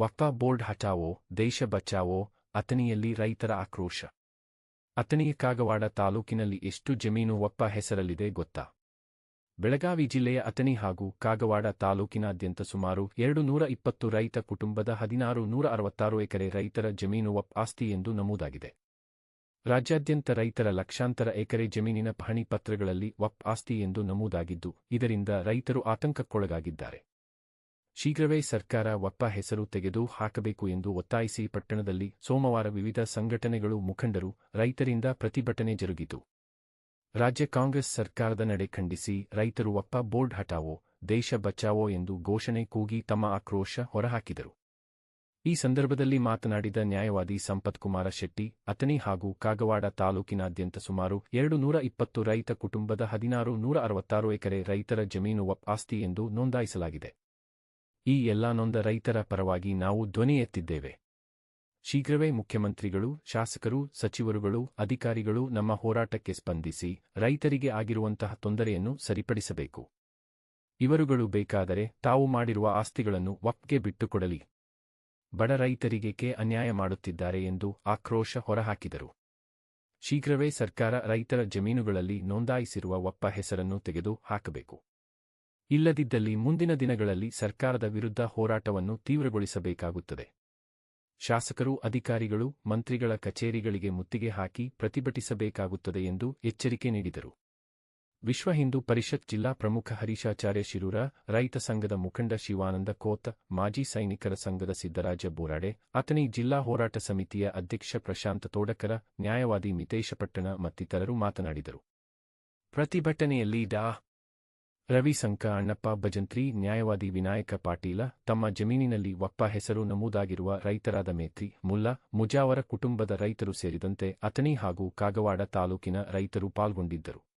ವಕ್ಫ board ಹಟಾವೋ ದೇಶ ಬಚಾವೋ ಅತನಿಯಲ್ಲಿ ರೈತರ ಆಕ್ರೋಶ. ಅತನಿಯ ಕಾಗವಾಡ ತಾಲೂಕಿನಲ್ಲಿ ಎಷ್ಟು ಜಮೀನು ವಕ್ಫ ಹೆಸರಲ್ಲಿದೆ ಗೊತ್ತಾ? ಬೆಳಗಾವಿ ಜಿಲ್ಲೆಯ ಅತನಿ ಹಾಗೂ ಕಾಗವಾಡ ತಾಲೂಕಿನಾದ್ಯಂತ ಸುಮಾರು ಎರಡು ನೂರ ಇಪ್ಪತ್ತು ರೈತ ಕುಟುಂಬದ ಹದಿನಾರು ನೂರ ಅರವತ್ತಾರು ಎಕರೆ ರೈತರ ಜಮೀನು ವಪ್ ಆಸ್ತಿ ಎಂದು ನಮೂದಾಗಿದೆ. ರಾಜ್ಯಾದ್ಯಂತ ರೈತರ ಲಕ್ಷಾಂತರ ಎಕರೆ ಜಮೀನಿನ ಪಹಣಿ ಪತ್ರಗಳಲ್ಲಿ ವಪ್ ಆಸ್ತಿ ಎಂದು ನಮೂದಾಗಿದ್ದು, ಇದರಿಂದ ರೈತರು ಆತಂಕಕ್ಕೊಳಗಾಗಿದ್ದಾರೆ. ಶೀಘ್ರವೇ ಸರ್ಕಾರ ಒಪ್ಪ ಹೆಸರು ತೆಗೆದು ಹಾಕಬೇಕು ಎಂದು ಒತ್ತಾಯಿಸಿ ಪಟ್ಟಣದಲ್ಲಿ ಸೋಮವಾರ ವಿವಿಧ ಸಂಘಟನೆಗಳು ಮುಖಂಡರು, ರೈತರಿಂದ ಪ್ರತಿಭಟನೆ ಜರುಗಿತು. ರಾಜ್ಯ ಕಾಂಗ್ರೆಸ್ ಸರ್ಕಾರದ ನಡೆ ಖಂಡಿಸಿ, ರೈತರು ಒಪ್ಪ ಬೋರ್ಡ್ ಹಟಾವೋ ದೇಶ ಬಚಾವೋ ಎಂದು ಘೋಷಣೆ ಕೂಗಿ ತಮ್ಮ ಆಕ್ರೋಶ ಹೊರಹಾಕಿದರು. ಈ ಸಂದರ್ಭದಲ್ಲಿ ಮಾತನಾಡಿದ ನ್ಯಾಯವಾದಿ ಸಂಪತ್ಕುಮಾರ ಶೆಟ್ಟಿ ಅತನಿ ಹಾಗೂ ಕಾಗವಾಡ ತಾಲೂಕಿನಾದ್ಯಂತ ಸುಮಾರು ಎರಡು ನೂರ ಇಪ್ಪತ್ತು ರೈತ ಕುಟುಂಬದ ಹದಿನಾರು ನೂರ ಅರವತ್ತಾರು ಎಕರೆ ರೈತರ ಜಮೀನು ಆಸ್ತಿ ಎಂದು ನೋಂದಾಯಿಸಲಾಗಿದೆ. ಈ ಎಲ್ಲ ನೊಂದ ರೈತರ ಪರವಾಗಿ ನಾವು ಧ್ವನಿ ಎತ್ತಿದ್ದೇವೆ. ಶೀಘ್ರವೇ ಮುಖ್ಯಮಂತ್ರಿಗಳು, ಶಾಸಕರು, ಸಚಿವರುಗಳು, ಅಧಿಕಾರಿಗಳು ನಮ್ಮ ಹೋರಾಟಕ್ಕೆ ಸ್ಪಂದಿಸಿ ರೈತರಿಗೆ ಆಗಿರುವಂತಹ ತೊಂದರೆಯನ್ನು ಸರಿಪಡಿಸಬೇಕು. ಇವರುಗಳು ಬೇಕಾದರೆ ತಾವು ಮಾಡಿರುವ ಆಸ್ತಿಗಳನ್ನು ವಕ್ಗೆ ಬಿಟ್ಟುಕೊಡಲಿ. ಬಡ ರೈತರಿಗೆ ಕೆ ಅನ್ಯಾಯ ಮಾಡುತ್ತಿದ್ದಾರೆ ಎಂದು ಆಕ್ರೋಶ ಹೊರಹಾಕಿದರು. ಶೀಘ್ರವೇ ಸರ್ಕಾರ ರೈತರ ಜಮೀನುಗಳಲ್ಲಿ ನೋಂದಾಯಿಸಿರುವ ಒಪ್ಪ ಹೆಸರನ್ನು ತೆಗೆದು ಹಾಕಬೇಕು. ಇಲ್ಲದಿದ್ದಲ್ಲಿ ಮುಂದಿನ ದಿನಗಳಲ್ಲಿ ಸರ್ಕಾರದ ವಿರುದ್ಧ ಹೋರಾಟವನ್ನು ತೀವ್ರಗೊಳಿಸಬೇಕಾಗುತ್ತದೆ. ಶಾಸಕರು, ಅಧಿಕಾರಿಗಳು, ಮಂತ್ರಿಗಳ ಕಚೇರಿಗಳಿಗೆ ಮುತ್ತಿಗೆ ಹಾಕಿ ಪ್ರತಿಭಟಿಸಬೇಕಾಗುತ್ತದೆ ಎಂದು ಎಚ್ಚರಿಕೆ ನೀಡಿದರು. ವಿಶ್ವ ಹಿಂದೂ ಪರಿಷತ್ ಜಿಲ್ಲಾ ಪ್ರಮುಖ ಹರೀಶಾಚಾರ್ಯ ಶಿರೂರ, ರೈತ ಸಂಘದ ಮುಖಂಡ ಶಿವಾನಂದ ಕೋತ, ಮಾಜಿ ಸೈನಿಕರ ಸಂಘದ ಸಿದ್ದರಾಜ ಬೋರಾಡೆ ಅತನಿ ಜಿಲ್ಲಾ ಹೋರಾಟ ಸಮಿತಿಯ ಅಧ್ಯಕ್ಷ ಪ್ರಶಾಂತ ತೋಡಕರ, ನ್ಯಾಯವಾದಿ ಮಿತೇಶ ಪಟ್ಟಣ ಮತ್ತಿತರರು ಮಾತನಾಡಿದರು. ಪ್ರತಿಭಟನೆಯಲ್ಲಿ ಡಾ. ರವಿ ಸಂಕ ಅಣ್ಣಪ್ಪ ಭಜಂತ್ರಿ, ನ್ಯಾಯವಾದಿ ವಿನಾಯಕ ಪಾಟೀಲ, ತಮ್ಮ ಜಮೀನಿನಲ್ಲಿ ಒಪ್ಪ ಹೆಸರು ನಮೂದಾಗಿರುವ ರೈತರಾದ ಮೇತ್ರಿ, ಮುಲ್ಲಾ ಮುಜಾವರ ಕುಟುಂಬದ ರೈತರು ಸೇರಿದಂತೆ ಅಥಣಿ ಹಾಗೂ ಕಾಗವಾಡ ತಾಲೂಕಿನ ರೈತರು ಪಾಲ್ಗೊಂಡಿದ್ದರು.